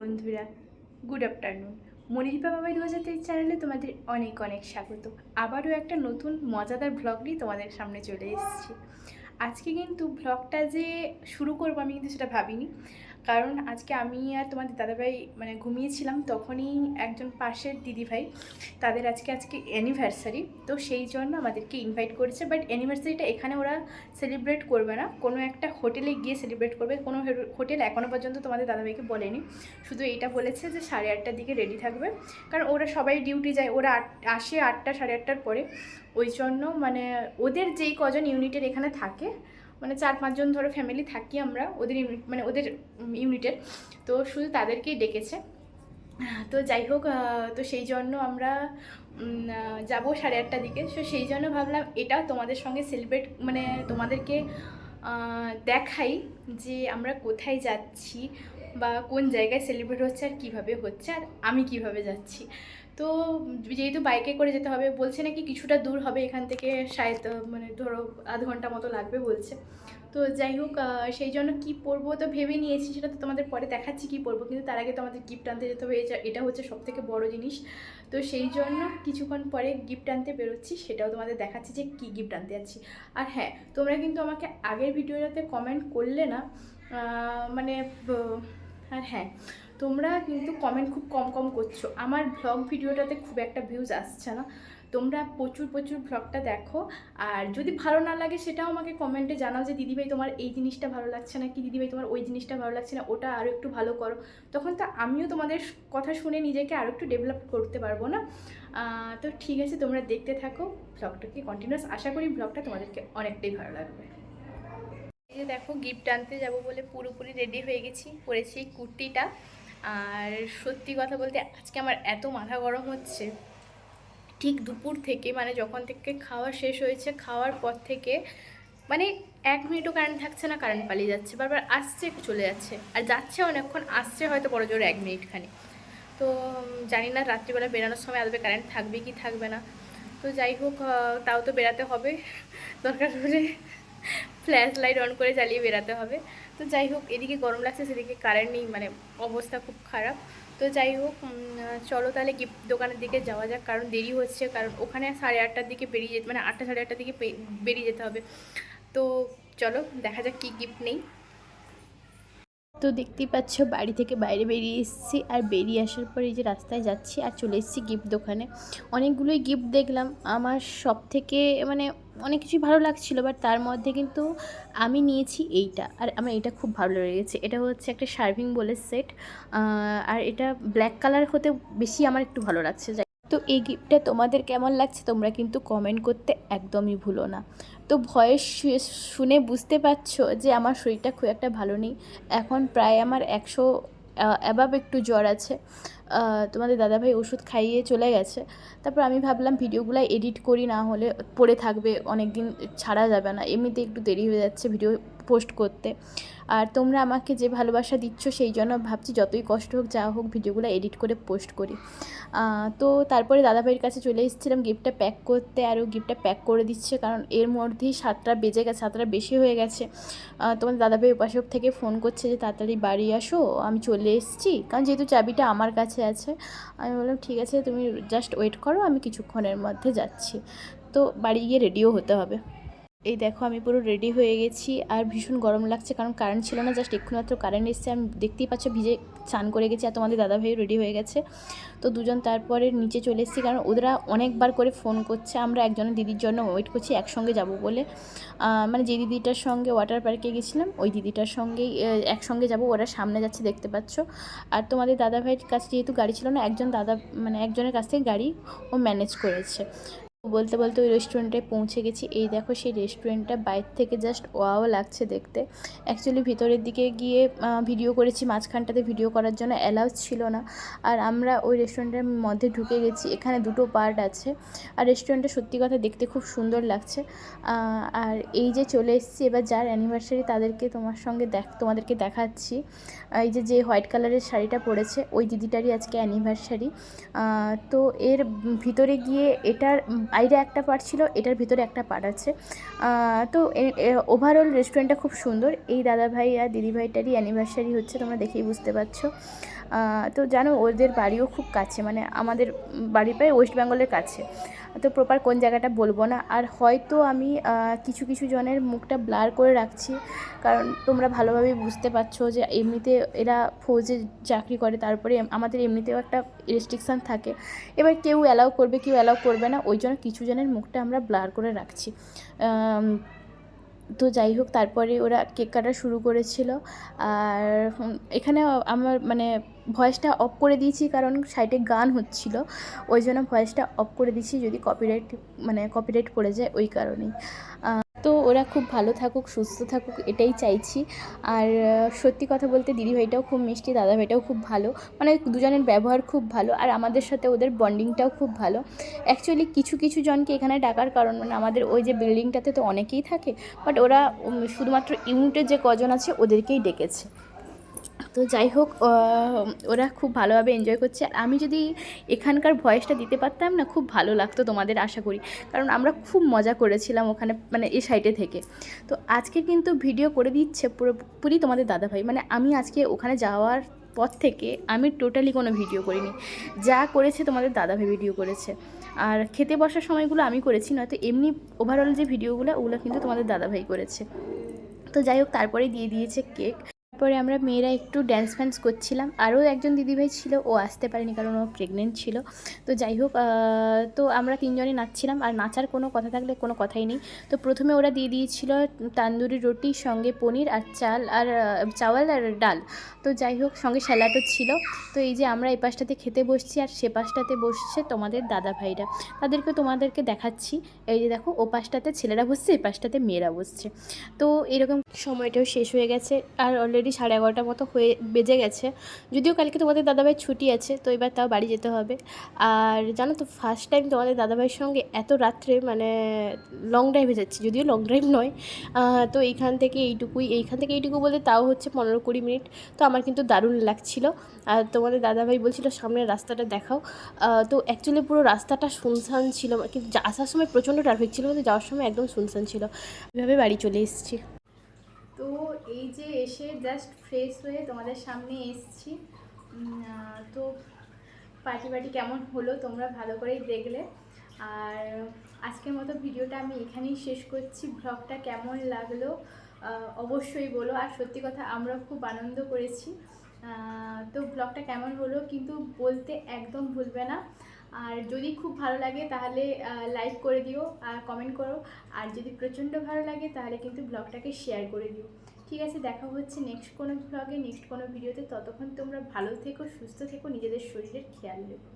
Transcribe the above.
বন্ধুরা good afternoon Manidipa বাবাই দু হাজার তেইশ চ্যানেলে তোমাদের অনেক অনেক স্বাগত। আবারও একটা নতুন মজাদার ভ্লগ নিয়ে তোমাদের সামনে চলে এসেছি। আজকে কিন্তু ভ্লগটা যে শুরু করব আমি কিন্তু সেটা ভাবিনি। কারণ আজকে আমি আর তোমাদের দাদাভাই মানে ঘুমিয়েছিলাম তখনই একজন পাশের দিদিভাই, তাদের আজকে আজকে অ্যানিভার্সারি তো সেই জন্য আমাদেরকে ইনভাইট করেছে। বাট অ্যানিভার্সারিটা এখানে ওরা সেলিব্রেট করবে না। কোনো একটা হোটেলে গিয়ে সেলিব্রেট করবে। কোনো হোটেল এখনও পর্যন্ত তোমাদের দাদাভাইকে বলেনি। শুধু এইটা বলেছে যে সাড়ে আটটার দিকে রেডি থাকবে। কারণ ওরা সবাই ডিউটি যায়। ওরা আসে আটটা, সাড়ে আটটার পরে। ওই জন্য মানে ওদের যেই কজন ইউনিটের এখানে থাকে মানে চার পাঁচজন ধরো ফ্যামিলি থাকি আমরা, ওদের মানে ওদের ইউনিটের। তো শুধু তাদেরকেই ডেকেছে। তো যাই হোক তো সেই জন্য আমরা যাব সাড়ে আটটার দিকে। সো সেই জন্য ভাবলাম এটা তোমাদের সঙ্গে সেলিব্রেট মানে তোমাদেরকে দেখাই যে আমরা কোথায় যাচ্ছি বা কোন জায়গায় সেলিব্রেট হচ্ছে আর কীভাবে হচ্ছে আর আমি কীভাবে যাচ্ছি। তো যেহেতু বাইকে করে যেতে হবে বলছে নাকি কিছুটা দূর হবে এখান থেকে আহ, মানে ধরো আধ ঘণ্টা মতো লাগবে বলছে। তো যাই হোক সেই জন্য কী পরবো তো ভেবে নিয়েছি সেটা তো তোমাদের পরে দেখাচ্ছি কী পরবো কিন্তু তার আগে তো আমাদের গিফট আনতে যেতে হবে এটা হচ্ছে সব থেকে বড় জিনিস। তো সেই জন্য কিছুক্ষণ পরে গিফট আনতে বেরোচ্ছি সেটাও তোমাদের দেখাচ্ছি যে কী গিফট আনতে যাচ্ছি। আর হ্যাঁ তোমরা কিন্তু আমাকে আগের ভিডিওটাতে কমেন্ট করলে না মানে আর হ্যাঁ তোমরা কিন্তু কমেন্ট খুব কম কম করছ। আমার ব্লগ ভিডিওটাতে খুব একটা ভিউজ আসছে না। তোমরা প্রচুর প্রচুর ব্লগটা দেখো। আর যদি ভালো না লাগে সেটাও আমাকে কমেন্টে জানাও যে, দিদিভাই, তোমার এই জিনিসটা ভালো লাগছে না? কি দিদিভাই, তোমার ওই জিনিসটা ভালো লাগছে না? ওটা আরও একটু ভালো করো। তখন তো আমিও তোমাদের কথা শুনে নিজেকে আরও একটু ডেভেলপ করতে পারব না? তো ঠিক আছে, তোমরা দেখতে থাকো। ব্লগটাকে কন্টিনিউয়াস আশা করি ব্লগটা তোমাদেরকে অনেকটাই ভালো লাগবে। এই যে দেখো গিফট আনতে যাব বলে পুরোপুরি রেডি হয়ে গেছি। পরেছি কুর্তিটা। আর সত্যি কথা বলতে আজকে আমার এত মাথা গরম হচ্ছে। ঠিক দুপুর থেকে মানে যখন থেকে খাওয়া শেষ হয়েছে, খাওয়ার পর থেকে মানে এক মিনিটও কারেন্ট থাকছে না কারেন্ট পালিয়ে যাচ্ছে, বারবার আসছে চলে যাচ্ছে। আর যাচ্ছে অনেকক্ষণ, আসছে হয়তো বড় জোর এক মিনিট খানি তো জানি না, রাত্রিবেলা বেরানোর সময় আসবে কারেন্ট থাকবে কি থাকবে না। তো যাই হোক তাও তো বেরাতে হবে। দরকার হলে ফ্ল্যাশ লাইট অন করে চালিয়ে বেরাতে হবে। তো যাই হোক, এদিকে গরম লাগছে, সেদিকে কারেন্ট নেই মানে অবস্থা খুব খারাপ। তো যাই হোক চলো তাহলে গিফট দোকানের দিকে যাওয়া যাক, কারণ দেরি হচ্ছে, কারণ ওখানে সাড়ে আটটার দিকে বেরিয়ে মানে আটটা সাড়ে আটটার দিকে বেরিয়ে যেতে হবে। তো চলো, দেখা যাক কী গিফট নেই। তো দেখতেই পাচ্ছ বাড়ি থেকে বাইরে বেরিয়ে এসেছি আর বেরিয়ে আসার পর এই যে রাস্তায় যাচ্ছি আর চলে এসেছি গিফট দোকানে। অনেকগুলোই গিফট দেখলাম। আমার সব থেকে মানে অনেক কিছুই ভালো লাগছিল বাট তার মধ্যে কিন্তু আমি নিয়েছি এইটা। আর আমার এটা খুব ভালো লেগেছে। এটা হচ্ছে একটা সার্ভিং বলে সেট। আর এটা ব্ল্যাক কালার হতে বেশি আমার একটু ভালো লাগছে। তো এই গিফটটা তোমাদের কেমন লাগছে তোমরা কিন্তু কমেন্ট করতে একদমই ভুলো না। তো ভয়েস শুনে বুঝতে পারছ যে আমার শরীরটা খুব একটা ভালো নেই। এখন প্রায় আমার একশো অ্যাবাব একটু জ্বর আছে। তোমাদের দাদাভাই ওষুধ খাইয়ে চলে গেছে। তারপর আমি ভাবলাম ভিডিওগুলো এডিট করি না হলে পড়ে থাকবে অনেক দিন ছাড়া যাবে না। এমনিতে একটু দেরি হয়ে যাচ্ছে ভিডিও পোস্ট করতে। আর তোমরা আমাকে যে ভালোবাসা দিচ্ছ সেই জন্য ভাবছি যতই কষ্ট হোক, যা হোক ভিডিওগুলো এডিট করে পোস্ট করি। তো তারপরে দাদাভাইয়ের কাছে চলে এসেছিলাম গিফটটা প্যাক করতে, আর ও গিফটটা প্যাক করে দিচ্ছে, কারণ এর মধ্যেই সাতটা বেজে গেছে সাতটা বেশি হয়ে গেছে। তোমার দাদাভাই উপাসক থেকে ফোন করছে যে, তাড়াতাড়ি বাড়ি আসো, আমি চলে এসেছি। কারণ যেহেতু চাবিটা আমার কাছে আছে, আমি বললাম, ঠিক আছে, তুমি জাস্ট ওয়েট করো, আমি কিছুক্ষণের মধ্যে যাচ্ছি। তো বাড়ি গিয়ে রেডিও হতে হবে। এই দেখো, আমি পুরো রেডি হয়ে গেছি। আর ভীষণ গরম লাগছে, কারণ কারেন্ট ছিল না জাস্ট এক্ষুনি মাত্র কারেন্ট এসছে। আমি দেখতেই পাচ্ছ, ভিজে চান করে গেছি আর তোমাদের দাদাভাইও রেডি হয়ে গেছে। তো দুজন তারপরে নিচে চলে এসেছি, কারণ ওরা অনেকবার করে ফোন করছে। আমরা একজনের দিদির জন্য ওয়েট করছি, একসঙ্গে যাব বলে। মানে যে দিদিটার সঙ্গে ওয়াটার পার্কে গেছিলাম, ওই দিদিটার সঙ্গেই একসঙ্গে যাব। ওরা সামনে যাচ্ছে, দেখতে পাচ্ছ। আর তোমাদের দাদা ভাইয়ের কাছে যেহেতু গাড়ি ছিল না, একজন দাদা মানে একজনের কাছ থেকে গাড়ি ও ম্যানেজ করেছে। বলতে বলতে ওই রেস্টুরেন্টে পৌঁছে গেছি। এই দেখো সেই রেস্টুরেন্টটা বাইরে থেকে জাস্ট ওয়াও লাগছে দেখতে। অ্যাকচুয়ালি ভিতরের দিকে গিয়ে ভিডিও করেছি, মাঝখানটাতে ভিডিও করার জন্য অ্যালাউস ছিল না। আর আমরা ওই রেস্টুরেন্টের মধ্যে ঢুকে গেছি। এখানে দুটো পার্ট আছে। আর রেস্টুরেন্টটা সত্যি কথা দেখতে খুব সুন্দর লাগছে। আর এই যে চলে এসেছি, এবার যার অ্যানিভার্সারি তাদেরকে তোমার সঙ্গে দেখ, তোমাদেরকে দেখাচ্ছি। এই যে যে হোয়াইট কালারের শাড়িটা পরেছে, ওই দিদিটারই আজকে অ্যানিভার্সারি তো এর ভিতরে গিয়ে এটার বাইরে একটা পার্ট ছিল, এটার ভিতরে একটা পার্ট আছে। তো ওভারঅল রেস্টুরেন্টটা খুব সুন্দর। এই দাদাভাই আর দিদিভাইটারই অ্যানিভার্সারি হচ্ছে, তোমরা দেখেই বুঝতে পারছ। তো জানো ওদের বাড়িও খুব কাছে মানে আমাদের বাড়ি প্রায় ওয়েস্ট বেঙ্গলের কাছে। তো প্রপার কোন জায়গাটা বলব না। আর হয়তো আমি কিছু কিছু জনের মুখটা ব্লার করে রাখছি, কারণ তোমরা ভালোভাবেই বুঝতে পারছ যে এমনিতে এরা ফৌজে চাকরি করে, তারপরে আমাদের এমনিতেও একটা রেস্ট্রিকশান থাকে। এবার কেউ অ্যালাউ করবে, কেউ অ্যালাউ করবে না, ওই জন্য কিছু জনের মুখটা আমরা ব্লার করে রাখছি। তো যাই হোক, তারপরে ওরা কেক কাটা শুরু করেছিল। আর এখানে আমার মানে ভয়েসটা অফ করে দিয়েছি কারণ সাইডে গান হচ্ছিল। ওই জন্য ভয়েসটা অফ করে দিয়েছি যদি কপিরাইট মানে কপিরাইট পড়ে যায় ওই কারণেই। তো ওরা খুব ভালো থাকুক, সুস্থ থাকুক, এটাই চাইছি। আর সত্যি কথা বলতে দিদিভাইটাও খুব মিষ্টি দাদাভাইটাও খুব ভালো। মানে দুজনের ব্যবহার খুব ভালো, আর আমাদের সাথে ওদের বন্ডিংটাও খুব ভালো। অ্যাকচুয়ালি কিছু কিছু জনকে এখানে ডাকার কারণ মানে আমাদের ওই যে বিল্ডিংটাতে তো অনেকেই থাকে বাট ওরা শুধুমাত্র ইউনিটের যে কজন আছে ওদেরকেই ডেকেছে। তো যাই হোক ওরা খুব ভালোভাবে এনজয় করছে। আর আমি যদি এখানকার ভয়েসটা দিতে পারতাম না, খুব ভালো লাগতো তোমাদের আশা করি। কারণ আমরা খুব মজা করেছিলাম ওখানে মানে এই সাইডে থেকে। তো আজকে কিন্তু ভিডিও করে দিচ্ছে পুরোপুরি তোমাদের দাদাভাই। মানে আমি আজকে ওখানে যাওয়ার পর থেকে আমি টোটালি কোনো ভিডিও করিনি। যা করেছে তোমাদের দাদাভাই ভিডিও করেছে। আর খেতে বসার সময়গুলো আমি করেছি, নয়তো এমনি ওভারঅল যে ভিডিওগুলো ওগুলো কিন্তু তোমাদের দাদাভাই করেছে। তো যাই হোক, তারপরে দিয়ে দিয়েছে কেক তারপরে আমরা মেয়েরা একটু ড্যান্স ফ্যান্স করছিলাম। আরও একজন দিদিভাই ছিল, ও আসতে পারেনি কারণ ও প্রেগনেন্ট ছিল। তো যাই হোক তো আমরা তিনজনে নাচছিলাম, আর নাচার কোনো কথা থাকলে কোনো কথাই নেই। তো প্রথমে ওরা দিয়ে দিয়েছিল তান্দুরি রুটির সঙ্গে পনির আর চাল আর চাওয়াল আর ডাল। তো যাই হোক, সঙ্গে স্যালাডও ছিল। তো এই যে আমরা এই পাশটাতে খেতে বসছি, আর সে পাশটাতে বসছে তোমাদের দাদা ভাইরা তাদেরকে তোমাদেরকে দেখাচ্ছি। এই যে দেখো, ও পাশটাতে ছেলেরা বসছে এ পাশটাতে মেয়েরা বসছে। তো এরকম সময়টাও শেষ হয়ে গেছে। আর অলরেডি সাড়ে এগারোটার মতো হয়ে বেজে গেছে। যদিও কালকে তোমাদের দাদাভাই ছুটি আছে, তো এবার তাও বাড়ি যেতে হবে। আর জানো তো ফার্স্ট টাইম তোমাদের দাদাভাইয়ের সঙ্গে এত রাত্রে মানে লং ড্রাইভে যাচ্ছি, যদিও লং ড্রাইভ নয়। তো এইখান থেকে এইটুকুই, এইখান থেকে এইটুকু বলতে তাও হচ্ছে পনেরো কুড়ি মিনিট। তো আমার কিন্তু দারুণ লাগছিল। আর তোমাদের দাদাভাই বলছিল, সামনের রাস্তাটা দেখাও। তো অ্যাকচুয়ালি পুরো রাস্তাটা শুনশান ছিল, কিন্তু আসার সময় প্রচণ্ড ট্রাফিক ছিল, কিন্তু যাওয়ার সময় একদম শুনশান ছিল। এভাবে বাড়ি চলে এসেছি। তো এই যে এসে জাস্ট ফ্রেশ হয়ে তোমাদের সামনে এসেছি। তো পার্টি পার্টি কেমন হলো তোমরা ভালো করেই দেখলে। আর আজকের মতো ভিডিওটা আমি এখানেই শেষ করছি। ব্লগটা কেমন লাগল অবশ্যই বলো। আর সত্যি কথা, আমরা খুব আনন্দ করেছি। তো ব্লগটা কেমন হলো কিন্তু বলতে একদম ভুলবে না। আর যদি খুব ভালো লাগে তাহলে লাইক করে দিও আর কমেন্ট করো। আর যদি প্রচণ্ড ভালো লাগে তাহলে কিন্তু ব্লগটাকে শেয়ার করে দিও। ঠিক আছে, দেখা হচ্ছে নেক্সট কোনো ব্লগে নেক্সট কোনো ভিডিওতে ততক্ষণ তোমরা ভালো থেকো, সুস্থ থেকো, নিজেদের শরীরের খেয়াল রেখো।